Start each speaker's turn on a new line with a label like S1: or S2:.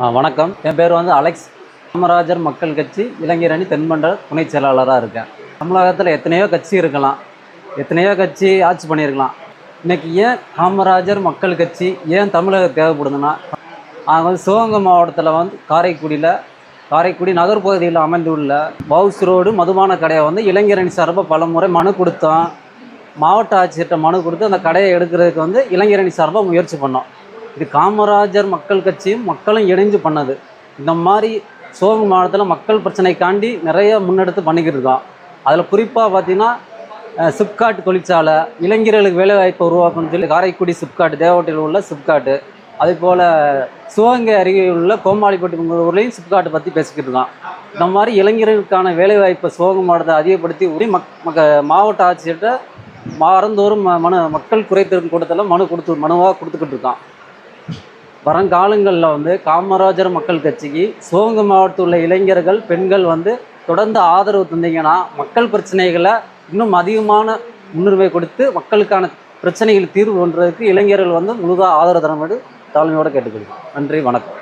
S1: ஆ, வணக்கம். என் பேர் வந்து அலெக்ஸ். காமராஜர் மக்கள் கட்சி இளைஞர் அணி தென்மண்டல துணை செயலாளராக இருக்கேன். தமிழகத்தில் எத்தனையோ கட்சி இருக்கலாம். எத்தனையோ கட்சி ஆட்சி பண்ணியிருக்கலாம். இன்றைக்கி ஏன் காமராஜர் மக்கள் கட்சி ஏன் தமிழகம் தேவைப்படுதுன்னா நாங்கள் வந்து சிவகங்கை மாவட்டத்தில் வந்து காரைக்குடியில் காரைக்குடி நகர்பகுதியில் அமைந்துள்ள பவுஸ் ரோடு மதுபான கடையை வந்து இளைஞர் அணி சார்பாக பல முறை மனு கொடுத்தோம் மாவட்ட ஆட்சியர்கிட்ட மனு கொடுத்து அந்த கடையை எடுக்கிறதுக்கு வந்து இளைஞர் அணி சார்பாக முயற்சி பண்ணோம். இது காமராஜர் மக்கள் கட்சியும் மக்களும் இணைஞ்சு பண்ணது. இந்த மாதிரி சிவகங்கை மாவட்டத்தில் மக்கள் பிரச்சனைக்காண்டி நிறைய முன்னெடுத்து பண்ணிக்கிட்டு இருக்கோம் அதில் குறிப்பாக பார்த்தீங்கன்னா சிப்காட் தொழிற்சாலை இளைஞர்களுக்கு வேலைவாய்ப்பு உருவாக்கணும்னு சொல்லி காரைக்குடி சிப்காட் தேவகோட்டையில் உள்ள சிப்காட்டு. அதே போல் சிவகங்கை அருகே உள்ள கோமாளிப்பட்டி ஊர்லேயும் சிப்காட்டை பற்றி பேசிக்கிட்டு இருக்கான். இந்த மாதிரி இளைஞர்களுக்கான வேலைவாய்ப்பை சிவகங்கை மாவட்டத்தை அதிகப்படுத்தி உரி மக் மக்க மாவட்ட ஆட்சியர்கிட்ட வாரந்தோறும் ம- மனு மக்கள் குறைத்திருக்கும் கூட்டத்தில் மனு கொடுத்து மனுவாக கொடுத்துக்கிட்டு இருக்கான். வருங்காலங்களில் வந்து காமராஜர் மக்கள் கட்சிக்கு சிவகங்கை மாவட்டத்தில் உள்ள இளைஞர்கள் பெண்கள் வந்து தொடர்ந்து ஆதரவு தந்தீங்கன்னா மக்கள் பிரச்சனைகளை இன்னும் அதிகமான முன்னுரிமை கொடுத்து மக்களுக்கான பிரச்சனைகள் தீர்வு பண்ணுறதுக்கு இளைஞர்கள் வந்து முழுதாக ஆதரவு தர தாழ்மையோடு கேட்டுக்கொள்கிறேன். நன்றி வணக்கம்.